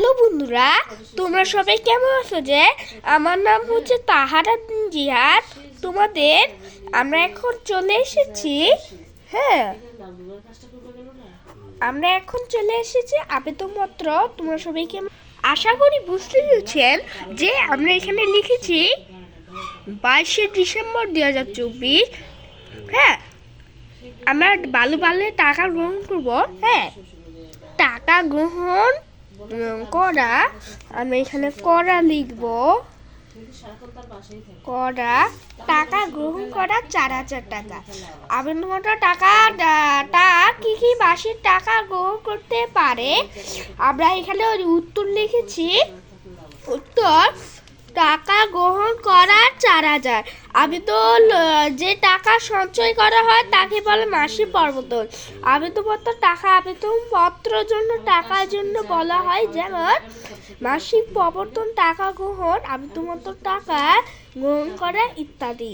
Hello বন্ধুরা, তোমরা সবাই কেমন আছো যে? আমার নাম হচ্ছে তাহারা জিহাদ। তোমাদের আমরা এখন চলে এসেছি হ্যাঁ। আমরা এখন চলে এসেছি আবেদনপত্র। তোমরা সবাই কেমন আশা করি বুঝতে পেরেছেন যে আমরা এখানে লিখেছি বাইশে ডিসেম্বর দু হাজার চব্বিশ হ্যাঁ। আমরা বালু বালে টাকা গ্রহণ করব হ্যাঁ। টাকা গ্রহণ করা আমি এখানে করা লিখব। করা টাকা গ্রহণ করা চার হাজার টাকা। আবেদনপত্র টাকা টা কি কি মাসিক টাকা গ্রহণ করতে পারে? আমরা এখানে উত্তর লিখেছি। উত্তর টাকা গ্রহণ করার চার হাজার আবেদন যে টাকা সঞ্চয় করা হয় তাকে বলে মাসিক প্রবর্তন আবেদনপত্র টাকা আবেদনপত্র জন্য, টাকার জন্য বলা হয় যেমন, মাসিক প্রবর্তন টাকা গ্রহণ আবেদনপত্র টাকা গ্রহণ করা ইত্যাদি।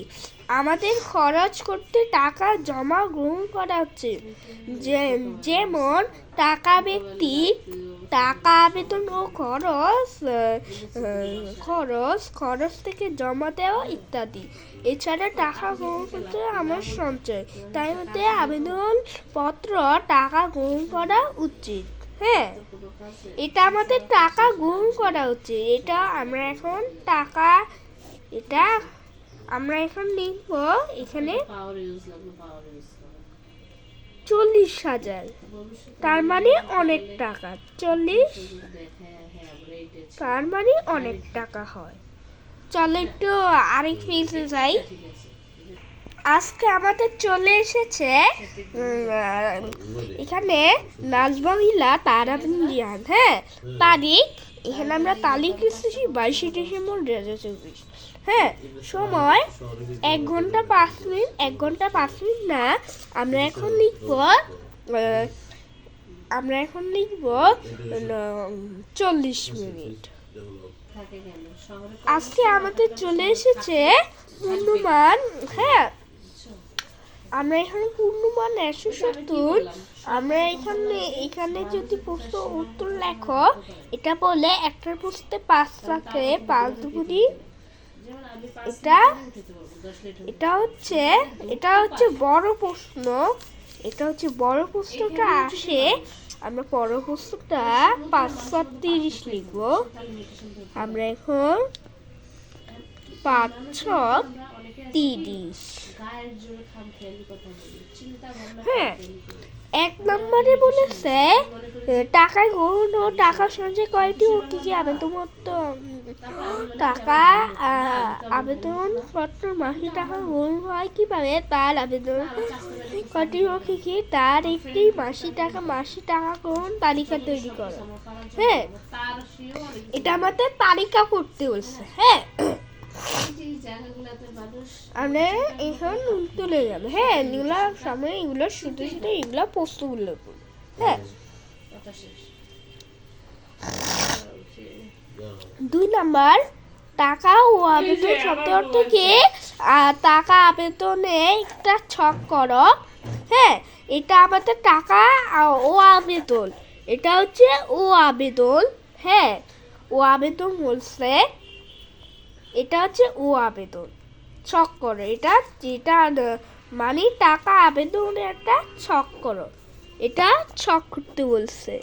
আমাদের খরচ করতে টাকা জমা গ্রহণ করা হচ্ছে। যেমন টাকা ব্যক্তি, টাকা আবেদন ও খরচ খরচ খরচ থেকে জমা দেওয়া ইত্যাদি। এছাড়া টাকা গ্রহণ করতে আমার সঞ্চয়। তাই মধ্যে আবেদন পত্র টাকা গ্রহণ করা উচিত। হ্যাঁ এটা আমাদের টাকা গ্রহণ করা উচিত। এটা আমরা এখন টাকা, এটা আমরা এখন লিখব এখানে চল্লিশ হাজার। তার মানে অনেক টাকা। চল্লিশ? হ্যাঁ হ্যাঁ তার মানে অনেক টাকা হয়। চলো একটু আরেক পেজে যাই। আজকে আমাদের চলে এসেছে এখানে নাজবাহিলা তারাবিন্দিয়ান হ্যাঁ তারিখ। এখানে আমরা তারিখ লিখেছি বাইশে ডিসেম্বর দু হাজার চব্বিশ। হ্যাঁ সময় এক ঘণ্টা পাঁচ মিনিট, এক ঘণ্টা পাঁচ মিনিট না, আমরা এখন লিখব আমরা এখন লিখব চল্লিশ মিনিট। আজকে আমাদের চলে এসেছে পূর্ণমান হ্যাঁ আমরা এখানে পূর্ণমান একশো সত্তর। আমরা এখানে এখানে যদি প্রশ্ন উত্তর লেখো, এটা বলে একটার প্রশ্নে পাঁচ থাকে, পাঁচ দুগুনি এটা এটা হচ্ছে এটা হচ্ছে বড় প্রশ্ন এটা হচ্ছে বড় প্রশ্নটা আসে, আমরা বড় প্রশ্নটা পাঁচশো তিরিশ লিখব আমরা এখন পাঁচ, ছ আমরা অনেকে তিরিশ হ্যাঁ। এক নম্বরে বলেছে এ, টাকা গ্রহণ ও টাকা সঞ্চয় কয়টি ও কি কি আবেদন টাকা আহ, আবেদন পত্র মাসিক টাকা গ্রহণ হয় কীভাবে? তার আবেদন কয়টি ও কি কি? তার একটি মাসিক টাকা মাসিক টাকা গ্রহণ তালিকা তৈরি করো। হ্যাঁ এটা আমাদের তালিকা করতে বলছে। হ্যাঁ আমরা এখন তুলে যাবে। হ্যাঁ এগুলো সামনে এগুলো শুধু শুধু এগুলো পোস্তগুলো হ্যাঁ। দুই নাম্বার টাকা ও আবেদন শব্দ অর্থ কি? টাকা আবেদনে একটা ছক করো। হ্যাঁ এটা আমাদের টাকা ও আবেদন। এটা হচ্ছে ও আবেদন। হ্যাঁ ও আবেদন বলছে। এটা হচ্ছে ও আবেদন। ছক করো। এটা যেটা মানে টাকা আবেদনে একটা ছক করো। এটা ছক করতে বলছে।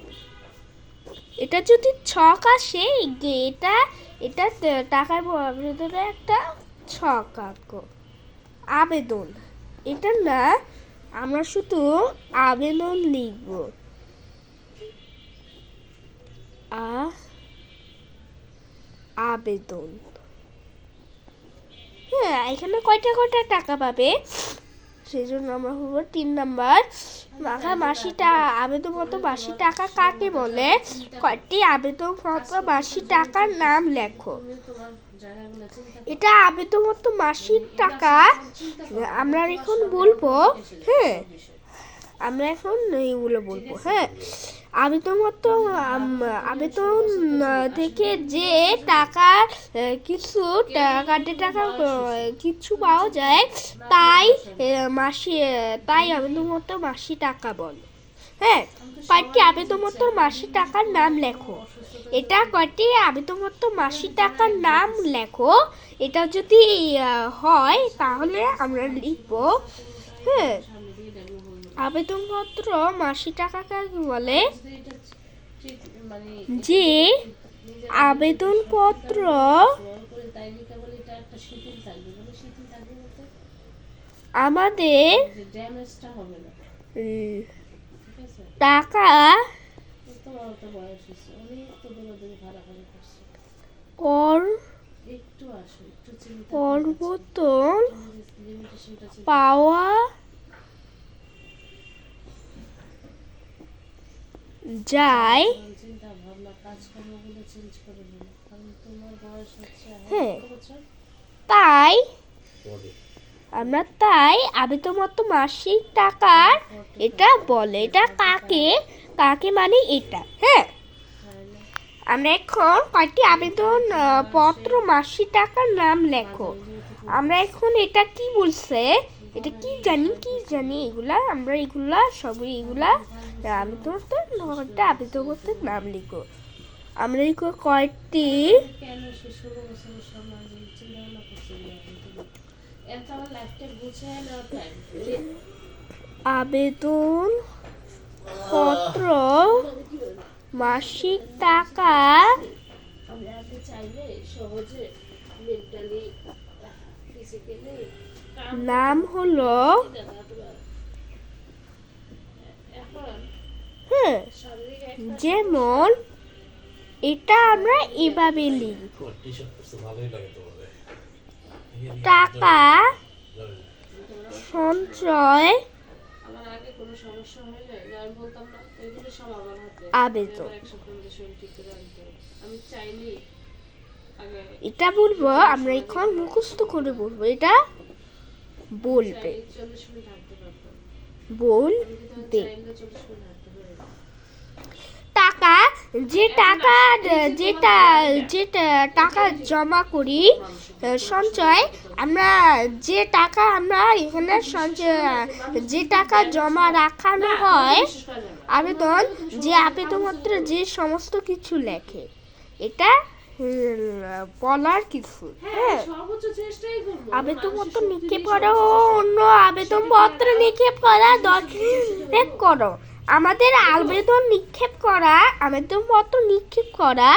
এটা যদি ছক আসে এটা এটা তে- টাকার আবেদনে একটা ছক আঁকো। আবেদন। এটা না, আমরা শুধু আবেদন লিখব। আবেদন। হ্যাঁ এখানে কয়টা কয়টা টাকা পাবে? সেই জন্য আমরা হব তিন নাম্বার। মাখা মাসি টাকা আবেদন মতো মাসি টাকা কাকে বলে? কয়টি আবেদন পত্র মাসি টাকার নাম লেখো। এটা আবেদন মতো মাসিক টাকা। আমরা এখন বলব হ্যাঁ আমরা এখন এইগুলো বলব হ্যাঁ। আবেদন মতো আম- আহ, থেকে যে টাকা কিছু কাটে টাকা কিছু পাওয়া যায় তাই মাসি তাই আবেদন মতো মাসি টাকা বলে। হ্যাঁ কয়েকটি আবেদন মতো মাসিক টাকার নাম লেখো। এটা কয়টি? আবেদনপত্র মাসিক টাকার নাম লেখো। এটা যদি হয় তাহলে আমরা লিখব হ্যাঁ। আবেদনপত্র মাসিক টাকা কাকে বলে? যে আবেদনপত্র বড় করে তাই লিখা এখন হ্যাঁ। তাই আমরা তাই আবেদনপত্র মাসিক টাকার এটা বলে। এটা কাকে? কাকে মানে এটা? হ্যাঁ। আমরা এখন কয়েকটি আবেদন পত্র, মাসিক টাকার নাম লেখো। আমরা এখন এটা কি বলছে? এটা কি জানি কি জানি? এগুলা, আমরা এগুলা, সবই এগুলা। আবেদন করতে আবেদন করতে নাম লিখো আমরা লিখো কয়েকটি। আবেদন পত্র, মাসিক টাকা। সহজে মেন্টালি ফিজিক্যালি নাম হলো হ্যাঁ যেমন এটা আমরা এভাবে টাকা সঞ্চয় আবেদন। এটা বলব, আমরা এখন মুখস্থ করে বলব এটা বলবে। চাইলে চল্লিশ মিনিট হাঁটতে পারতাম বল আমি কিন্তু দে চাইলে চল্লিশ মিনিট হাঁটতে পারি না। টাকা যে টাকা। যেটা যেটা টাকা জমা করি সঞ্চয় আমরা যে টাকা আমরা এখানে সঞ্চয় যে টাকা জমা রাখানো হয়। আবেদন যে আবেদনপত্র যে সমস্ত কিছু লেখে এটা বলার কিছু। হ্যাঁ সর্বোচ্চ চেষ্টাই করব। আবেদনপত্র নিক্ষেপ করো ও অন্য আবেদনপত্র নিক্ষেপ করা। দরকার করো। আমাদের আবেদন নিক্ষেপ করা আবেদনপত্র নিক্ষেপ করা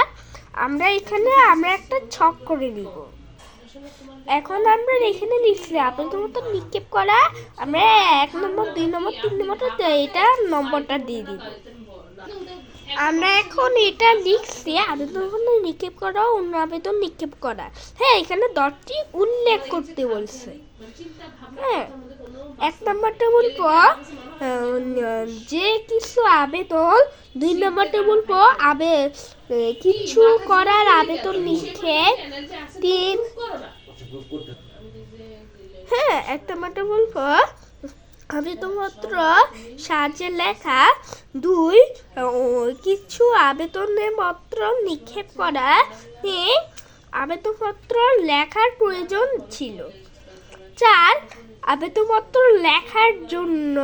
আমরা এখানে আমরা একটা ছক করে নিব। এখন আমরা এখানে লিখছি আবেদনপত্র নিক্ষেপ করা আমরা এক নম্বর দুই নম্বর তিন নম্বর এটা নম্বরটা দিয়ে দিব। আমরা এখন এটা লিখছি আবেদন নিক্ষেপ করা, অন্য আবেদন নিক্ষেপ করা। হ্যাঁ এখানে দশটি উল্লেখ করতে বলছে। হ্যাঁ এক নম্বরটা বলব যে কিছু আবেদন, দুই নম্বরটা বলব আবে কিছু করার আবেদন নিক্ষেপ, তিন হ্যাঁ এক নম্বরটা বলব আবেদনপত্র সাহায্যে লেখা, দুই কিছু আবেদনের পত্র নিক্ষেপ করা আবেদনপত্র লেখার প্রয়োজন ছিল। চার, আবেদনপত্র লেখার জন্য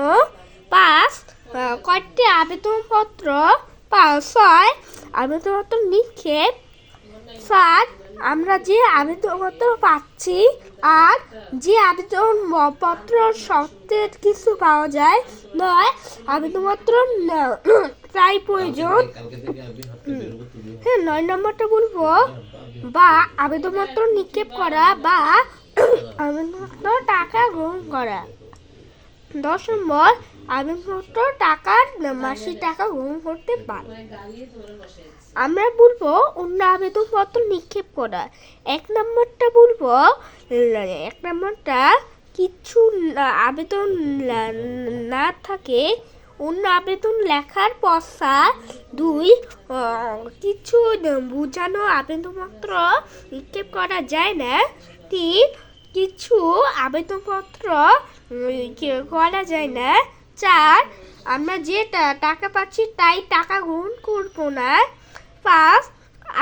পাঁচ কয়েকটি আবেদনপত্র? পাঁচ, ছয়, আবেদনপত্র নিক্ষেপ। সাত আমরা যে আবেদনপত্র পাচ্ছি আর যে আবেদন ম- পত্র সত্যের কিছু পাওয়া যায়, নয়, আবেদনপত্র প্রায় প্রয়োজন। হ্যাঁ নয় নম্বরটা বলব, বা আবেদনপত্র নিক্ষেপ করা বা আবেদনপত্র টাকা গ্রহণ করা। দশ নম্বর, আবেদনপত্র টাকার মাসিক টাকা গ্রহণ করতে পারে। আমরা বলব অন্য আবেদনপত্র নিক্ষেপ করা। এক নম্বরটা বলব, এক নম্বরটা কিছু আবেদন না থাকে, অন্য আবেদন লেখার পশা দুই কিছু বোঝানো আবেদনপত্র নিক্ষেপ করা যায় না। তিন, কিছু আবেদনপত্র করা যায় না। চার, আমরা যে টাকা পাচ্ছি তাই টাকা গ্রহণ করব না। পাঁচ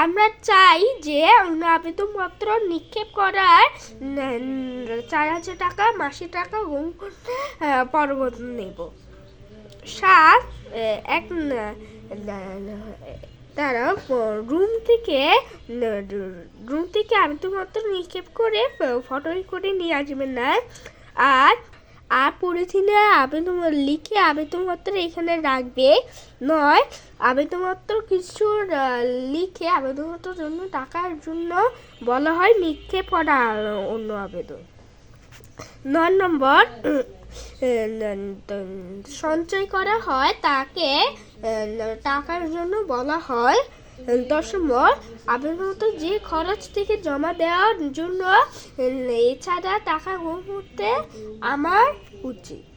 আমরা চাই যে আবেদনপত্র নিক্ষেপ করার চার হাজার টাকা মাসিক টাকা করতে পরবর্তী নেব। সাত এক তারা রুম থেকে রুম থেকে তো নিক্ষেপ করে ফটো করে নিয়ে আসবেন না। আর আর পলিথিনে আবেদন লিখে আবেদনপত্র এখানে রাখবে। নয়, আবেদনপত্র কিছু লিখে আবেদনপত্রের জন্য টাকার জন্য বলা হয় নিক্ষেপ করা অন্য আবেদন। নয় নম্বর, সঞ্চয় করা হয় তাকে টাকার জন্য বলা হয় উম, দশ আবেদনত যে খরচ থেকে জমা দেওয়ার জন্য এছাড়া টাকা করতে আমার উচিত।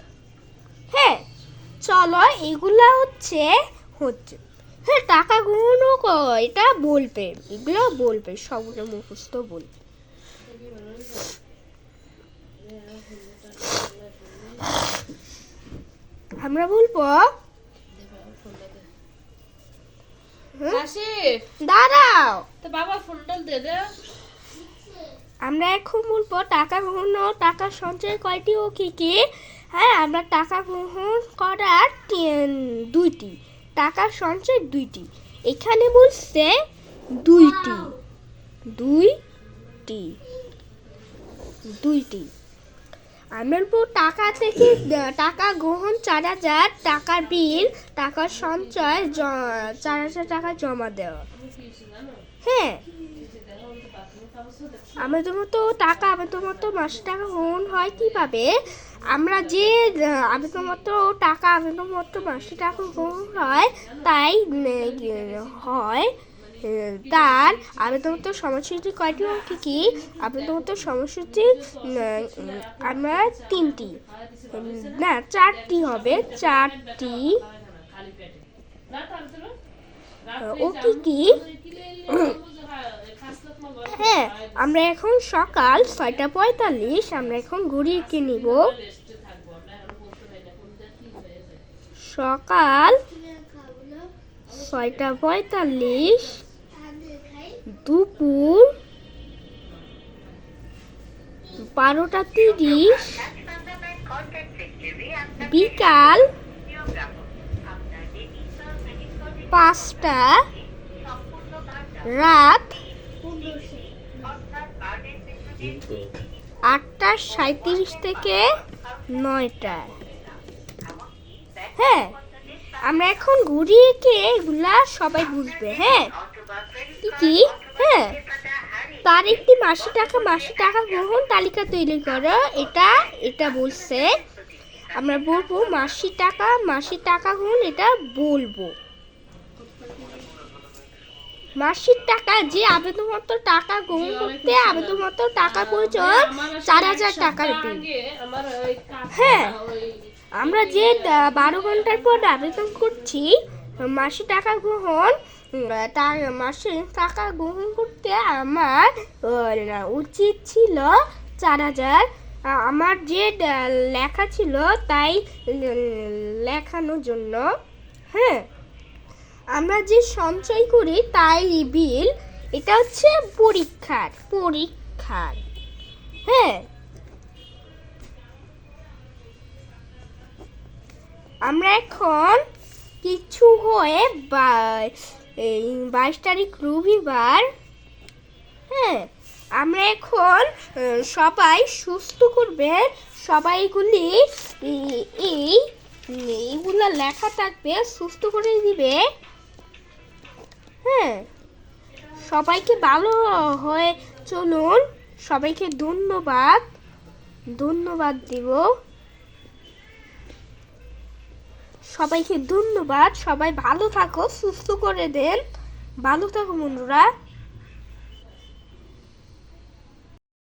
হ্যাঁ চলো এগুলা হচ্ছে হচ্ছে। হ্যাঁ টাকা গ্রহণও এটা বলবে এগুলো বলবে সবগুলো মুখস্থ বলবে। আমরা বলব আসিফ দাঁড়াও। তো বাবা ফোনটা দে দে। আমরা এখন বলব টাকা গ্রহণ ও টাকা সঞ্চয় কয়টি ও কি কি? হ্যাঁ আমরা টাকা গ্রহণ করার দুইটি। টাকা সঞ্চয় দুইটি। এখানে বলছে দুইটি। দুইটি। দুইটি। আমরা টাকা থেকে টাকা গ্রহণ চার হাজার টাকার বিল, টাকার সঞ্চয় চার হাজার টাকা জমা দেওয়া। হ্যাঁ। আমাদের মতো টাকা, আমাদের মতো মাসে টাকা গ্রহণ হয় কীভাবে? আমরা যে আমাদের মতো টাকা, আমাদের মতো মাসে টাকা গ্রহণ হয়, তাই হয়। তার আমাদের মতো সময়সূচি কয়টি ও কি কি? সময়সূচি উম, উম, আমরা তিনটি। না চারটি হবে চারটি। তো ও কি কি? হ্যাঁ আমরা এখন সকাল ছয়টা পঁয়তাল্লিশ আমরা এখন ঘুরিয়ে নিব? সকাল ছয়টা পঁয়তাল্লিশ। দুপুর বারোটা তিরিশ, বিকাল পাঁচটা, রাত আটটা সাঁত্রিশ থেকে নয়টা। হ্যাঁ আমরা এখন ঘুরিয়ে কে এগুলা সবাই বুঝবে হ্যাঁ? কি? হ্যাঁ। তার একটি মাসে টাকা মাসে টাকা গ্রহণ তালিকা তৈরি করো। এটা এটা বলছে, আমরা বলব মাসি টাকা মাসি টাকা গ্রহণ, এটা বলব। মাসিক টাকা, যে আবেদন আবেদনপত্র টাকা গ্রহণ করতে, আবেদনপত্র টাকা প্রয়োজন চার হাজার টাকার হ্যাঁ। আমরা যে বারো ঘণ্টার পর আবেদন করছি মাসে টাকা গ্রহণ উম, তা- মাসে টাকা গ্রহণ করতে আমার উচিত ছিল চার হাজার আমার যে লেখা ছিল তাই লেখানোর জন্য হ্যাঁ আমরা যে সঞ্চয় করি তাই বিল এটা হচ্ছে পরীক্ষার পরীক্ষার হ্যাঁ আমরা এখন কিছু হয়ে বা- এই বাইশ তারিখ রবিবার। হ্যাঁ আমরা এখন সবাই সুস্থ করবে। সবাইগুলি এই- এই, এইগুলো লেখা থাকবে, সুস্থ করে দিবে। হ্যাঁ সবাইকে ভালো হয়ে চলুন। সবাইকে ধন্যবাদ। ধন্যবাদ দিব। সবাইকে ধন্যবাদ। সবাই ভালো থাকো সুস্থ করে দেন। ভালো থাকো বন্ধুরা।